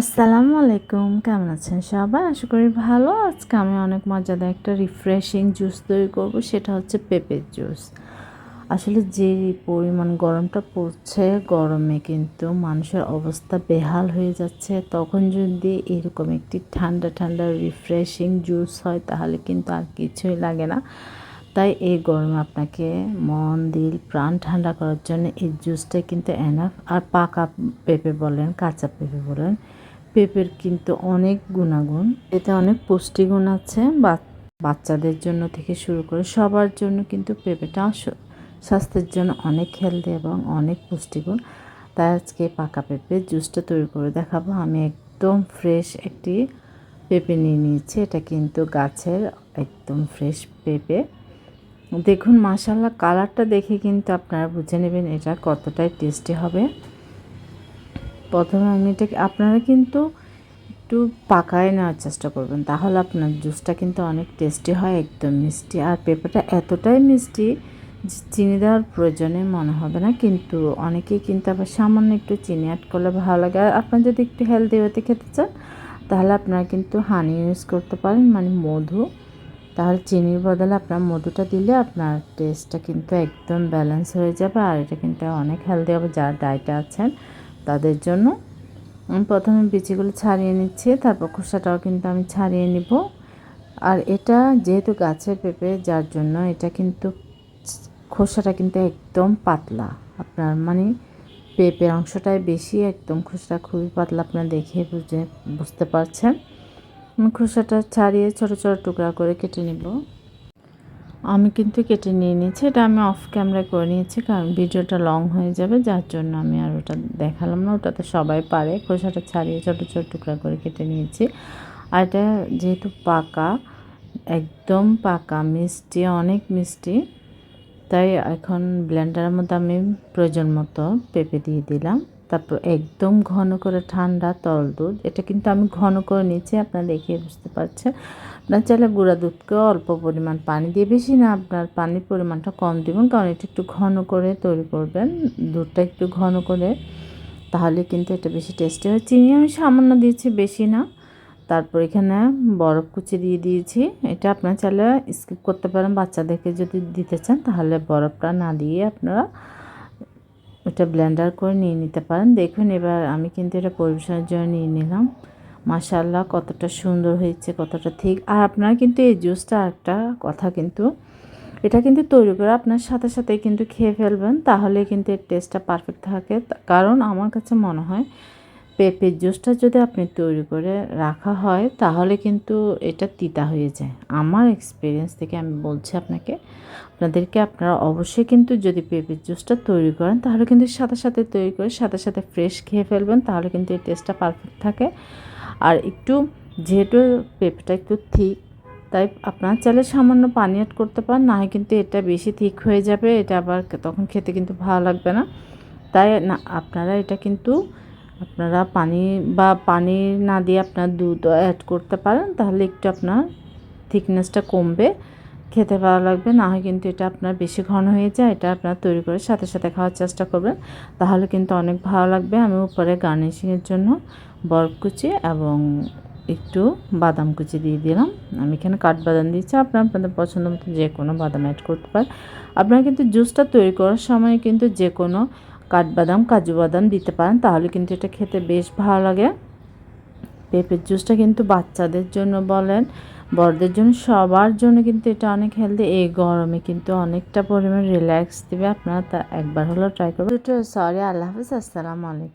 আসসালামু আলাইকুম, কেমন আছেন সবাই? আশা করি ভালো। আজকে আমি অনেক মজাদার একটা রিফ্রেশিং জুস তৈরি করব, সেটা হচ্ছে পেঁপের জুস আসলে যে পরিমাণ গরমটা পড়ছে, গরমে কিন্তু মানুষের অবস্থা বেহাল হয়ে যাচ্ছে। তখন যদি এরকম একটি ঠান্ডা ঠান্ডা রিফ্রেশিং জুস হয়, তাহলে কিন্তু আর কিছুই লাগে না। তাই এই গরমে আপনাকে মন, দিল, প্রাণ ঠান্ডা করার জন্য এই জুসটা কিন্তু এনাফ আর পাকা পেঁপে বলেন, কাঁচা পেঁপে বলেন, পেঁপের কিন্তু অনেক গুণাগুণ। এতে অনেক পুষ্টিগুণ আছে। বাচ্চাদের জন্য থেকে শুরু করে সবার জন্য কিন্তু পেঁপেটা স্বাস্থ্যের জন্য অনেক হেলদি এবং অনেক পুষ্টিগুণ। তাই আজকে পাকা পেঁপে জুসটা তৈরি করে দেখাবো। আমি একদম ফ্রেশ একটি পেঁপে নিয়ে নিয়েছি। এটা কিন্তু গাছের একদম ফ্রেশ পেঁপে। দেখুন মাসাল্লাহ কালারটা দেখে কিন্তু আপনারা বুঝে নেবেন এটা কতটাই টেস্টি হবে। প্রথমে আমি এটাকে, আপনারা কিন্তু একটু পাকায় নেওয়ার চেষ্টা করবেন, তাহলে আপনার জুসটা কিন্তু অনেক টেস্টি হয়, একদম মিষ্টি। আর পেঁপেটা এতটাই মিষ্টি চিনি দেওয়ার প্রয়োজনে মনে হবে না, কিন্তু অনেকেই কিন্তু আবার সামান্য একটু চিনি অ্যাড করলে ভালো লাগে। আর আপনার যদি একটু হেলদি হতে খেতে চান, তাহলে আপনারা কিন্তু হানি ইউজ করতে পারেন মানে মধু তাহলে চিনির বদলে আপনার মধুটা দিলে আপনার টেস্টটা কিন্তু একদম ব্যালেন্স হয়ে যাবে। আর এটা কিন্তু অনেক হেলদি হবে যারা ডায়েটে আছেন, তাদের জন্য। প্রথমে বিচিগুলো ছাড়িয়ে নিচ্ছি, তারপর খোসাটাও কিন্তু আমি ছাড়িয়ে নিব। আর এটা যেহেতু গাছের পেঁপে, যার জন্য এটা কিন্তু খোসাটা কিন্তু একদম পাতলা। আপনার মানে পেঁপের অংশটাই বেশি, একদম খোসাটা খুবই পাতলা, আপনার দেখে বুঝে, বুঝতে পারছেন। খোসাটা ছাড়িয়ে ছোটো ছোটো টুকরা করে কেটে নিব। আমি কিন্তু কেটে নিয়ে নিয়েছি, এটা আমি অফ ক্যামেরায় করে নিয়েছি কারণ ভিডিওটা লং হয়ে যাবে, যার জন্য আমি আর ওটা দেখালাম না ওটা তো সবাই পারে। খোসাটা ছাড়িয়ে ছোটো ছোটো টুকরা করে কেটে নিয়েছি। আর এটা যেহেতু পাকা, একদম পাকা, মিষ্টি, অনেক মিষ্টি, তাই এখন ব্লেন্ডারের মধ্যে আমি প্রয়োজন মতো পেঁপে দিয়ে দিলাম। তারপর একদম ঘন করে ঠান্ডা তরল দুধ। এটা কিন্তু আমি ঘন করে নিচ্ছি আপনারা দেখে বুঝতে পারছেন। আপনার চাইলে গুঁড়া দুধকেও অল্প পরিমাণ পানি দিয়ে, বেশি না আপনার পানির পরিমাণটা কম দেবেন, কারণ এটা একটু ঘন করে তৈরি করবেন। দুধটা একটু ঘন করে, তাহলে কিন্তু এটা বেশি টেস্টি হয়। চিনি আমি সামান্য দিয়েছি, বেশি না। তারপর এখানে বরফ কুচি দিয়ে দিয়েছি। এটা আপনার চাইলে স্কিপ করতে পারেন, বাচ্চাদেরকে যদি দিতে চান, তাহলে বরফটা না দিয়ে আপনারা ওটা ব্লেন্ডার করে নিয়ে নিতে পারেন। দেখুন, এবার আমি কিন্তু এটা পরিবেশনের জন্য নিয়ে নিলাম। মাশাল্লাহ কতটা সুন্দর হয়েছে, কতটা ঠিক। আর আপনার কিন্তু এই জুসটা একটা কথা কিন্তু, এটা কিন্তু তৈরি করে আপনার সাথে সাথে কিন্তু খেয়ে ফেলবেন, তাহলে কিন্তু এর টেস্টটা পারফেক্ট থাকে। কারণ আমার কাছে মনে হয় পেঁপের জুসটা যদি আপনি তৈরি করে রাখা হয়, তাহলে কিন্তু এটা তিতা হয়ে যায়। আমার এক্সপিরিয়েন্স থেকে আমি বলছি আপনাকে, আপনাদেরকে আপনারা অবশ্যই কিন্তু যদি পেঁপের জুসটা তৈরি করেন, তাহলে কিন্তু সাথে সাথে তৈরি করে, সাথে সাথে ফ্রেশ খেয়ে ফেলবেন, তাহলে কিন্তু এই টেস্টটা পারফেক্ট থাকে। আর একটু, যেহেতু পেঁপেটা একটু থিক তাই আপনারা চাইলে সামান্য পানি অ্যাড করতে পারেন, না হয় কিন্তু এটা বেশি থিক হয়ে যাবে, এটা আবার তখন খেতে কিন্তু ভালো লাগবে না। তাই না, আপনারা এটা কিন্তু আপনারা পানি বা পানি না দিয়ে আপনার দুধ অ্যাড করতে পারেন, তাহলে একটু আপনার থিকনেসটা কমবে। খেতে ভালো লাগবে, না হয় কিন্তু এটা আপনার বেশি ঘন হয়ে যায়, এটা আপনার তৈরি করে সাথে সাথে খাওয়ার চেষ্টা করবেন। তাহলে কিন্তু অনেক ভালো লাগবে। আমি উপরে গার্নিশিংয়ের জন্য বরফ কুচি এবং একটু বাদাম কুচি দিয়ে দিলাম। আমি এখানে কাঠবাদাম দিচ্ছি আপনার আপনাদের পছন্দ মতো যে কোনো বাদাম অ্যাড করতে পারেন। আপনারা কিন্তু জুসটা তৈরি করার সময় কিন্তু যে কোনো কাঠবাদাম কাজু বাদাম দিতে পারেন, তাহলে কিন্তু এটা খেতে বেশ ভালো লাগে। পেঁপের জুসটা কিন্তু বাচ্চাদের জন্য বলেন, বড়দের জন্য, সবার জন্য কিন্তু এটা অনেক হেলদি এই গরমে কিন্তু অনেকটা পরিমাণ রিল্যাক্স দেবে আপনারা, তা একবার হলেও ট্রাই করবেন। সরি আল্লাহ হাফিজ, আসসালামু আলাইকুম।